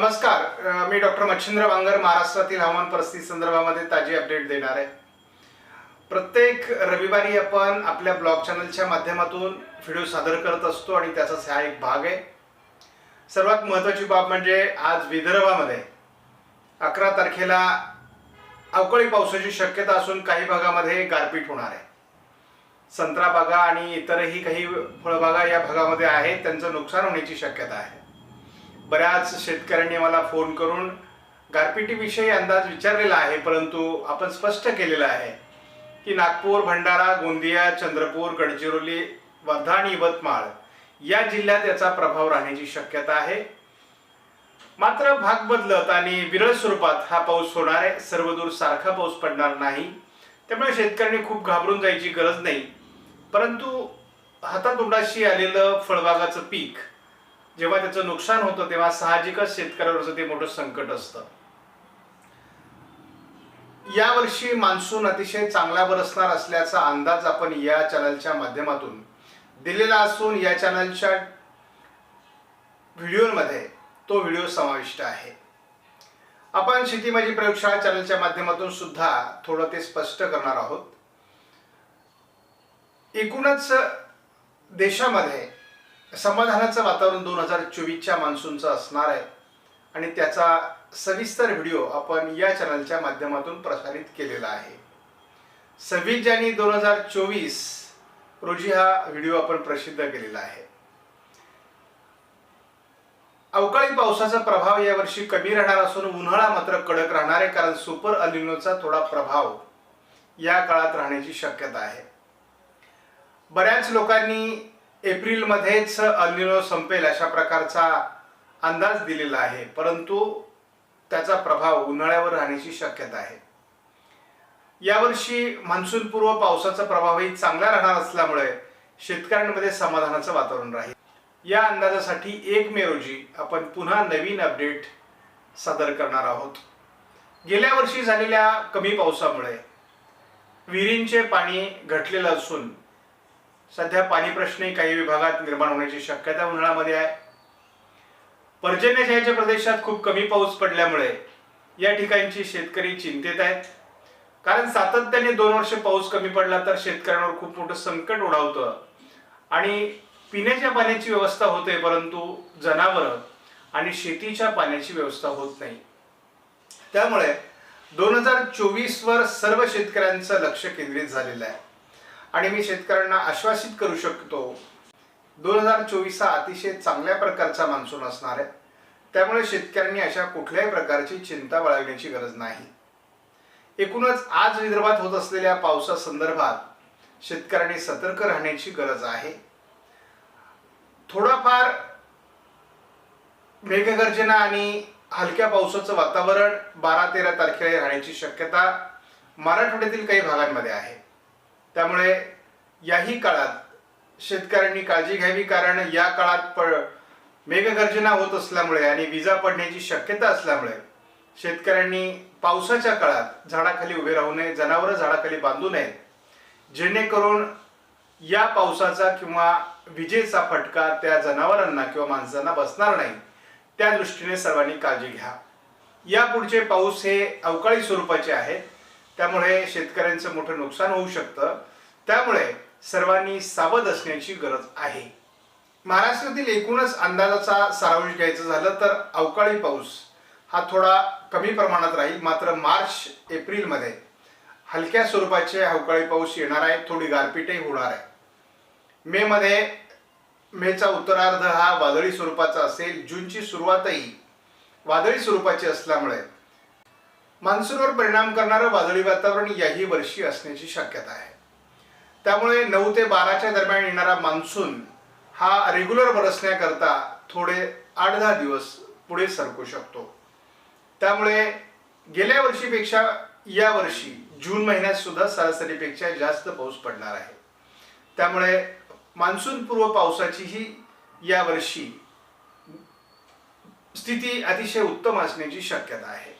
नमस्कार. मी डॉक्टर मच्छिंद्र वांगर महाराष्ट्रातील हवामान परिस्थिती संदर्भामध्ये ताजी अपडेट देणार आहे. प्रत्येक रविवारी आपण आपल्या ब्लॉग चॅनलच्या माध्यमातून व्हिडिओ सादर करत असतो आणि त्याचाच हा एक भाग आहे. सर्वात महत्त्वाची बाब म्हणजे आज विदर्भामध्ये अकरा तारखेला अवकाळी पावसाची शक्यता असून काही भागामध्ये गारपीट होणार आहे. संत्रा बागा आणि इतरही काही फळबागा या भागामध्ये आहेत त्यांचं नुकसान होण्याची शक्यता आहे. बऱ्याच शेतकऱ्यांनी मला फोन करून गारपिटीविषयी अंदाज विचारलेला आहे परंतु आपण स्पष्ट केलेलं आहे की नागपूर भंडारा गोंदिया चंद्रपूर गडचिरोली वर्धा आणि यवतमाळ या जिल्ह्यात याचा प्रभाव राहण्याची शक्यता आहे. मात्र भाग बदलत आणि विरळ स्वरूपात हा पाऊस होणार आहे. सर्वदूर सारखा पाऊस पडणार नाही. त्यामुळे शेतकऱ्यांनी खूप घाबरून जायची गरज नाही. परंतु हातातोंडाशी आलेलं फळबागाचं पीक जेव्हा त्याचं नुकसान होतं तेव्हा साहजिकच शेतकऱ्यावरचं ते मोठं संकट असतं. यावर्षी मान्सून अतिशय चांगला बरसणार असल्याचा अंदाज आपण या चॅनलच्या माध्यमातून दिलेला असून या चॅनलच्या व्हिडिओमध्ये तो व्हिडिओ समाविष्ट आहे. आपण शेती माझी प्रयोगशाळा चॅनलच्या माध्यमातून सुद्धा थोडं ते स्पष्ट करणार आहोत. एकूणच देशामध्ये समाधानाचं वातावरण दोन हजार चोवीसच्या मान्सूनचं असणार आहे. आणि त्याचा सविस्तर व्हिडिओ आपण या चॅनलच्या माध्यमातून प्रसारित केलेला आहे. सव्वीस जानेवारी दोन हजार चोवीस रोजी हा व्हिडिओ आपण प्रसिद्ध केलेला आहे. अवकाळी पावसाचा प्रभाव यावर्षी कमी राहणार असून उन्हाळा मात्र कडक राहणार आहे कारण सुपर अलिनोचा थोडा प्रभाव या काळात राहण्याची शक्यता आहे. बऱ्याच लोकांनी एप्रिलमध्येच अल्निनो संपेल अशा प्रकारचा अंदाज दिलेला आहे. परंतु त्याचा प्रभाव उन्हाळ्यावर राहण्याची शक्यता आहे. यावर्षी मान्सूनपूर्व पावसाचा प्रभावही चांगला राहणार असल्यामुळे शेतकऱ्यांमध्ये समाधानाचं वातावरण राहील. या अंदाजासाठी एक मे रोजी आपण पुन्हा नवीन अपडेट सादर करणार आहोत. गेल्या वर्षी झालेल्या कमी पावसामुळे विहिरींचे पाणी घटलेलं असून सध्या पाणी प्रश्नही काही विभागात निर्माण होण्याची शक्यता उन्हाळ्यामध्ये आहे. पर्जन्यशाहीच्या प्रदेशात खूप कमी पाऊस पडल्यामुळे या ठिकाणची शेतकरी चिंतेत आहेत. कारण सातत्याने दोन वर्ष पाऊस कमी पडला तर शेतकऱ्यांवर खूप मोठं संकट ओढावतं. आणि पिण्याच्या पाण्याची व्यवस्था होते परंतु जनावरं आणि शेतीच्या पाण्याची व्यवस्था होत नाही. त्यामुळे दोन हजार चोवीसवर सर्व शेतकऱ्यांचं लक्ष केंद्रित झालेलं आहे. आणि मी शेतकऱ्यांना आश्वासित करू शकतो. दोन हजार चोवीस हा अतिशय चांगल्या प्रकारचा मान्सून असणार आहे. त्यामुळे शेतकऱ्यांनी अशा कुठल्याही प्रकारची चिंता बाळगण्याची गरज नाही. एकूणच आज विदर्भात होत असलेल्या पावसासंदर्भात शेतकऱ्यांनी सतर्क राहण्याची गरज आहे. थोडाफार मेघगर्जना आणि हलक्या पावसाचं वातावरण बारा तेरा तारखेला राहण्याची शक्यता मराठवाड्यातील काही भागांमध्ये आहे. त्यामुळे याही काळात शेतकऱ्यांनी काळजी घ्यावी कारण या काळात प मेघगर्जना होत असल्यामुळे आणि विजा पडण्याची शक्यता असल्यामुळे शेतकऱ्यांनी पावसाच्या काळात झाडाखाली उभे राहू नये जनावरं झाडाखाली बांधू नयेत जेणेकरून या पावसाचा किंवा विजेचा फटका त्या जनावरांना किंवा माणसांना बसणार नाही. त्या दृष्टीने सर्वांनी काळजी घ्या. यापुढचे पाऊस हे अवकाळी स्वरूपाचे आहेत. त्यामुळे शेतकऱ्यांचं मोठं नुकसान होऊ शकतं. त्यामुळे सर्वांनी सावध असण्याची गरज आहे. महाराष्ट्रातील एकूणच अंदाजाचा सारांश घ्यायचं झालं तर अवकाळी पाऊस हा थोडा कमी प्रमाणात राहील. मात्र मार्च एप्रिलमध्ये हलक्या स्वरूपाचे अवकाळी पाऊस येणार आहे. थोडी गारपीटही होणार आहे. मेमध्ये मेचा उत्तरार्ध हा वादळी स्वरूपाचा असेल. जूनची सुरुवातही वादळी स्वरूपाची असल्यामुळे मान्सूनवर परिणाम करणारं वादळी वातावरण याही वर्षी असण्याची शक्यता आहे. त्यामुळे नऊ ते बाराच्या दरम्यान येणारा मान्सून हा रेग्युलर बरसण्याकरता थोडे आठ दहा दिवस पुढे सरकू शकतो. त्यामुळे गेल्या वर्षीपेक्षा या वर्षी जून महिन्यात सुद्धा सरासरीपेक्षा जास्त पाऊस पडणार आहे. त्यामुळे मान्सून पूर्व पावसाचीही या वर्षी स्थिती अतिशय उत्तम असण्याची शक्यता आहे.